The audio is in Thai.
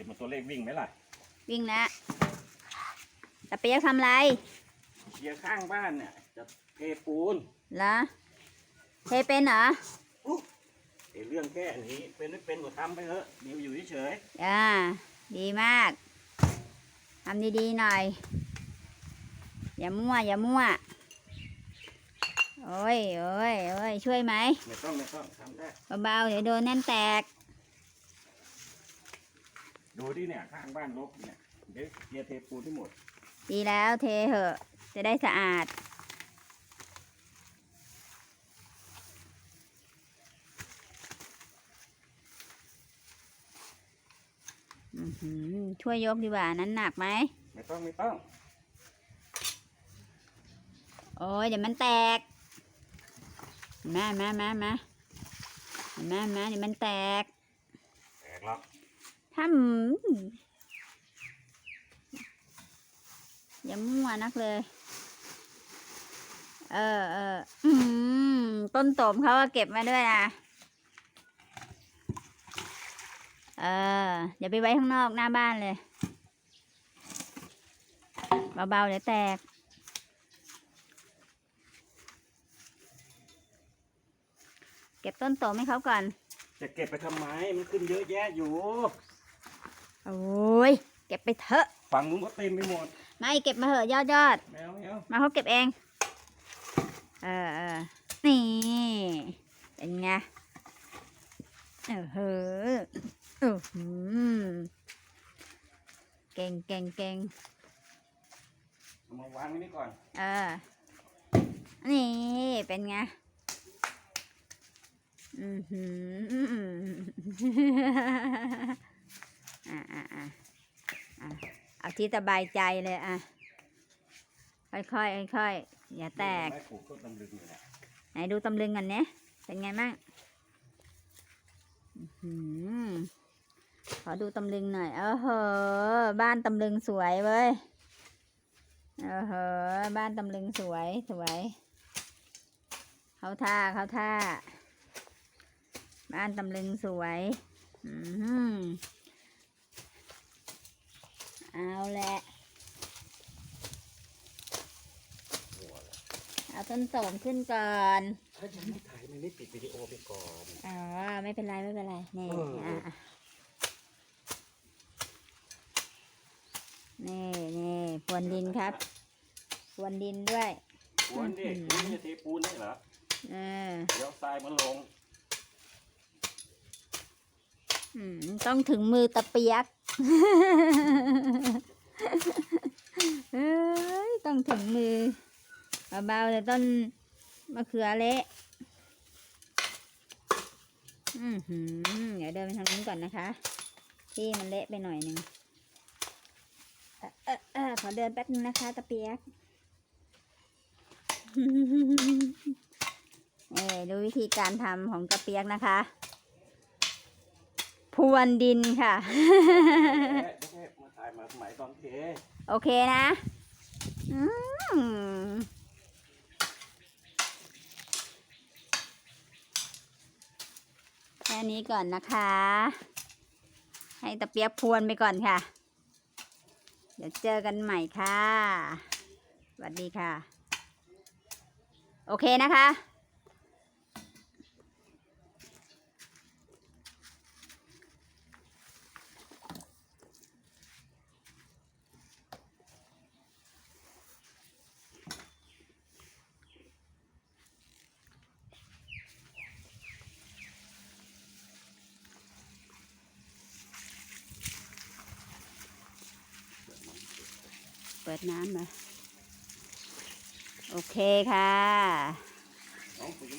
ดี๋ยวมันตัวเลขวิ่งไหมล่ะวิ่งแล้วตะเปียกทำไรเชียร์ข้างบ้านเนี่ย จะเทปูนเหรอเทเป็นเหรอไอ้เรื่องแค่นี้เป็นไม่เป็นก็ทำไปเถอะเดี๋ยวอยู่เฉยอ่าดีมากทำดีๆหน่อย อย่ามั่ว อย่ามั่ว โอ้ยโอ้ยโอ้ยช่วยไหมๆไม่ต้องไม่ต้องทำได้ เบาๆเดี๋ยวโดนแน่นแตก ดูที่เนี่ยข้างบ้านรกเนี่ยเดี๋ยวเชียร์เทปูนที่หมด ดีแล้วเทเหอะ จะได้สะอาด อื้อหือช่วยยกดีกว่านั้นหนักไหม ไม่ต้องไม่ต้องโอ้ยเดี๋ยวมันแตกมามามามามามาเดี๋ยวมันแตก แตกแล้ว ถ้าอย่ามั่วนักเลย เออเอออืมต้นตมเขาก็เก็บมาด้วยนะ เอออย่าไปไว้ข้างนอกหน้าบ้านเลย เบาๆเดี๋ยวแตกเก็บต้นโตมให้เขาก่อน จะเก็บไปทำไม มันขึ้นเยอะแยะอยู่ โอ้ยเก็บไปเถอะ ฝั่งนู้นก็เต็มไปหมด ไม่เก็บมาเถอะยอดยอดแมวแมวๆมาเขาเก็บเอง เออเออนี่เป็นไงเออเฮ้อเออหือเก่งเก่งเก่งเอามาวางไว้นี่ก่อน เออ นี่เป็นไง อือหืออะอะอะอะเอา ที่สบายใจเลยอะ ค่อยๆค่อยๆอย่าแตก ไม้ปลูกต้นตำลึงอยู่เนี่ยไหนดูตำลึงกันเนี่ยเป็นไงบ้างอื้อหือขอดูตำลึงหน่อย เออเหอะบ้านตำลึงสวยเว้ย เออเหอะบ้านตำลึงสวยสวย เขาท่าเขาท่า บ้านตำลึงสวย อือหือเอาแหละ เอาต้นโสมขึ้นก่อน ถ้ายังไม่ถ่ายมันไม่ปิดวิดีโอไปก่อน อ๋อ ไม่เป็นไร ไม่เป็นไรนี่เออ อ่อะอะนี่นี่พรวนดินครับพรวนดินด้วยกวนดิอืมคุณจะเทปูนได้เหรอ เออ เดี๋ยวทรายมันลง อืม ต้องถึงมือตะเปียก เอ้ยต้องถึงมือ เบาๆแต่ต้นมะเขือเละอือหือเดี๋ยวเดินไปทางนู้นก่อนนะคะ ที่มันเละไปหน่อยหนึ่งเออเออเออขอเดินแป๊บนึงนะคะ ตะเปียกเออดูวิธีการทำของตะเปียกนะคะ พรวนดินค่ะเอ๊ะไม่ใช่มาถ่ายมาสมัยตอนเท โอเคนะอืมแค่ นี้ก่อนนะคะ ให้ตะเปียกพวนไปก่อนค่ะ เดี๋ยวเจอกันใหม่ค่ะ สวัสดีค่ะ โอเคนะคะ ปิดน้ำมา โอเคค่ะ